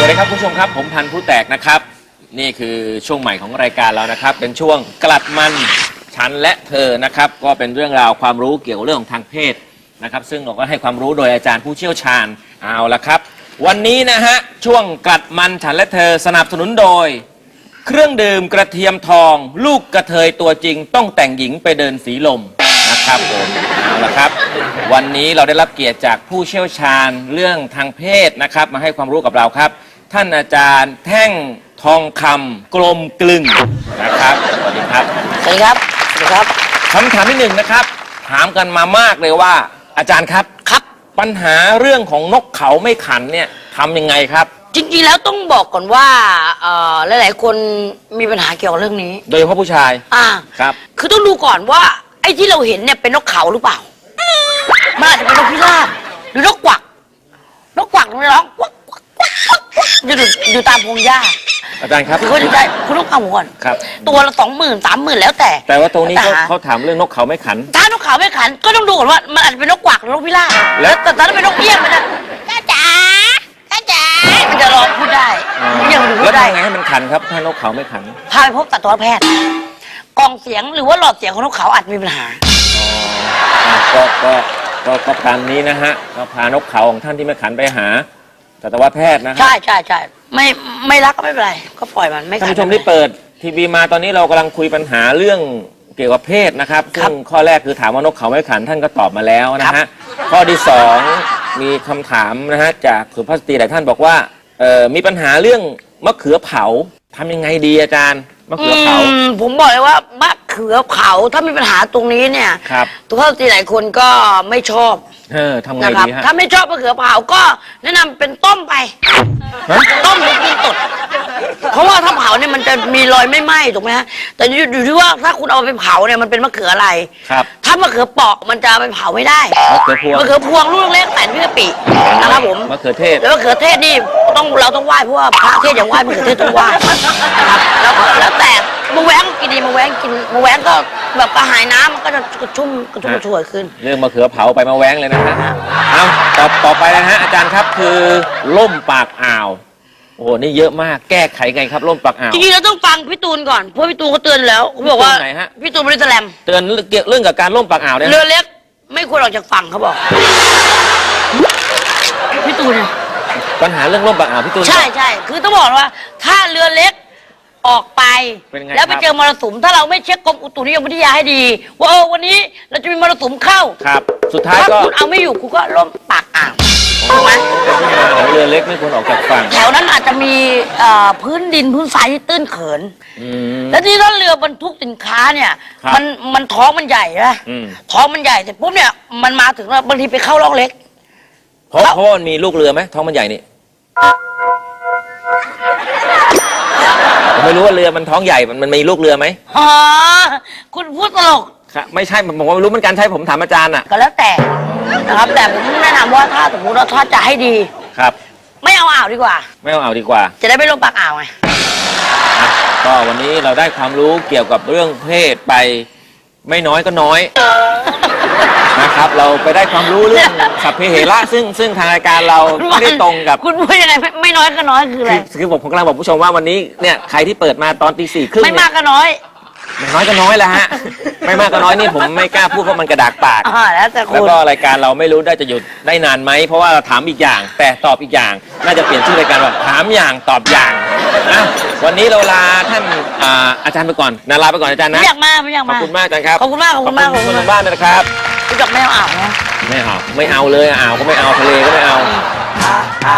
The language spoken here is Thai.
สวัสดีครับคุณผู้ชมครับผมพันธุ์ผู้แตกนะครับ นี่คือช่วงใหม่ของรายการเรานะครับ เป็นช่วงกลัดมันฉันและเธอนะครับ ก็เป็นเรื่องราวความรู้เกี่ยวกับเรื่องของทางเพศนะครับ ซึ่งเราก็ให้ความรู้โดยอาจารย์ผู้เชี่ยวชาญเอาละครับ วันนี้นะฮะช่วงกลัดมันฉันและเธอสนับสนุนโดย เครื่องดื่มกระเทียมทอง ลูกกระเทยตัวจริง ต้องแต่งหญิงไปเดินสีลมนะครับผมเอาละครับ วันนี้เราได้รับเกียรติจากผู้เชี่ยวชาญเรื่องทางเพศนะครับ มาให้ความรู้กับเราครับ ท่านอาจารย์แท่งทองคำกลมกลึงนะครับสวัสดีครับสวัสดีครับสวัสดีครับคำถามที่หนึ่งนะครับ ถามกันมามากเลยว่า อาจารย์ครับครับ ปัญหาเรื่องของนกเขาไม่ขันเนี่ยทำยังไงครับ จริงๆแล้วต้องบอกก่อนว่าเอ่อหลาย ๆ คนมีปัญหาเกี่ยวกับเรื่องนี้ โดยเฉพาะผู้ชาย อ่าครับ คือต้องดูก่อนว่าไอ้ที่เราเห็นเนี่ยเป็นนกเขาหรือเปล่ามันอาจจะเป็นนกพิราบหรือนกกวักนกกวักมันร้องกวักกวักกวักกวักกวัก อยู่อยู่ตามพงหญ้าอาจารย์ครับคือเขาจะได้คุณต้องเอาก่อนครับ ตัวละสองหมื่นสามหมื่นแล้วแต่ แต่ว่าตรงนี้เขาแต่หเขาถามเรื่องนกเขาไม่ขัน ถ้านกเขาไม่ขันก็ต้องดูก่อนว่ามันอาจจะเป็นนกกวักหรือนกพิราบแล้แล้ววแต่ถ้าเป็นนกเอี้ยงมันจะจ้าจ๋าจ้าจ๋ามันจะร้องพูดได้เอี้ยงมันพูแล้วดได้ ทำไงให้มันขันครับ ถ้านกเขาไม่ขัน พาไปพบสัตวแพทย์กล่องเสียงหรือว่าหลอดเสียงของนกเขาอาจมีปัญหา อ่าก็ก็ก็ก็ตามนี้นะฮะก็พานกเขาของท่านที่ไม่ขันไปหาสัตวแพทย์นะฮะ ใช่ใช่ใช่ ไม่ไม่รักก็ไม่เป็นไร ก็ปล่อยมันไม่ท่านขัดผู้ชมที่เปิดทีวีมาตอนนี้เรากำลังคุยปัญหาเรื่องเกี่ยวกับเพศนะครับครัซึ่บงข้อแรกคือถามว่านกเขาไม่ขันท่านก็ตอบมาแล้วนะครัฮะบ ข้อที่สองมีคำถามนะฮะจากสุภาพสตรีหลายท่านบอกว่าเอ่อมีปัญหาเรื่องมะเขือเผาทำยังไงดีอาจารย์มะเขือเผาอืมผมบอกเลยว่ามะเขือเผาถ้ามีปัญหาตรงนี้เนี่ยครับตัวพ่อตีหลายคนก็ไม่ชอบเออทำไงนะครับ ดีฮะถ้าไม่ชอบมะเขือเผาก็แนะนำเป็นต้มไป ฮะ ต้มหรือกินตด เพราะว่าถ้าเผาเนี่ยมันจะมีรอยไม่ไหม้ถูกไหมฮะแต่อยู่อยู่ที่ว่าถ้าคุณเอาไปเผาเนี่ยมันเป็นมะเขืออะไร ครับ ถ้ามะเขือเปราะมันจะเอาไปเผาไม่ได้มะเขือพวงมะเขือพวงลูกเล็กแสนพิกะปินะครับผมมะเขือเทศแล้วมะเขือเทศนี่ต้องเราต้องไหว้เพราะว่าพระเทศอย่างไหว้มะเขือเทศต้องไหว้นะครับแล้วก็แล้วแต่มะแว้งกินดีมะแว้งกินมะแว้งก็แบบกระหายน้ำมันก็จะกระชุ่มกระชุ่มกระชวยขึ้น เรื่องมะเขือเผาไปมาแว้งเลยนะฮะเอาต่อต่อไปนะฮะอาจารย์ครับคือล่มปากอ่าว โอ้โห นี่เยอะมาก แก้ไขไงครับล่มปากอ่าว จริงๆเราต้องฟังพี่ตูนก่อนเพราะพี่ตูนเขาเตือนแล้วเขาบอกว่าพี่ตูนไหนฮะ พี่ตูนบริสแลมเตือนเกี่ยวเรื่องกับการล่มปากอ่าวเนี่ยเรือเล็กไม่ควรออกจากฝั่งเขาบอกพี่ตูนปัญหาเรื่องล่มปากอ่าวพี่ตูน ใช่ใช่คือต้องบอกว่า ถ้าเรือเล็กออกไป เป็นไงแล้วไปครับเจอมรสุมถ้าเราไม่เช็คกรมอุตุนิยมวิทยาให้ดี ว่าเออวันนี้เราจะมีมรสุมเข้าครับสุดท้ายถ้าก็คุณเอาไม่อยู่คุณก็ล่มปากอ่าว ถูกไหมเป็นที่มาของเรือเล็กไม่ควรออกจากฝั่ง แถวนั้นอาจจะมีเอ่อพื้นดินพื้นทรายที่ตื้นเขินอืมแล้วที่ถ้าเรือบรรทุกสินค้าเนี่ย ครับมันมันท้องมันใหญ่นะอืม ท้องมันใหญ่แต่ปุ๊บเนี่ยมันมาถึงแล้วบางทีไปเข้าร่องเล็ก เพราะครับเพราะมันมีลูกเรือไหมท้องมันใหญ่นี่ผมไม่รู้ว่าเรือมันท้องใหญ่มันมันมีลูกเรือไหมอ๋อ คุณพูดตลก ครับไม่ใช่ผมผมไม่รู้เหมือนกันใช่ผมถามอาจารย์อะ ก็แล้วแต่ นะครับ แต่ผมแนะนำว่าถ้าสมมติว่าถ้าจะให้ดี ครับ ไม่เอาอ่าวดีกว่า ไม่เอาเอาดีกว่า จะได้ไม่ลงปากอ่าวไงอะก็วันนี้เราได้ความรู้เกี่ยวกับเรื่องเพศไป ไม่น้อยก็น้อย นะครับ เราไปได้ความรู้เรื่องสัพเพเหระซึ่งซึ่งทางรายการเราไม่ได้ตรงกับ คุณพูดยังไงไม่ไม่น้อยก็น้อยคืออะไร คือคือผมผมกำลังบอกผู้ชมว่าวันนี้เนี่ยใครที่เปิดมาตอนตีสี่ครึ่งไม่เนี่มายกก็น้อย ไม่น้อยก็น้อยแหละฮะ ไม่มากก็น้อยนี่ผมไม่กล้าพูดเพราะมันกระดากปาก อ่าแล้วแต่คุแล้วณก็รายการเราไม่รู้ได้จะหยุดได้นานไหมเพราะว่าเราถามอีกอย่าง แต่ตอบอีกอย่าง น่าจะเปลี่ยนชื่อรายการว่าถามอย่างตอบอย่างอะวันนี้เราลาท่านอ่าอาจารย์ไปก่อนนาลาไปก่อนอาจารย์ไม่นะอยากมาไม่อยากขอบมา คุณมากอาจารย์ครับขอบคุณมากขอบคุณมากขอบคุณขอบคุณมากคนทางบ้านด้วยนะครับรู้จักไม่เอาอ่าวนะไม่เอาไม่เอาเลยอ่าวก็ไม่เอาทะเลก็ไม่เอา อ่าอ่า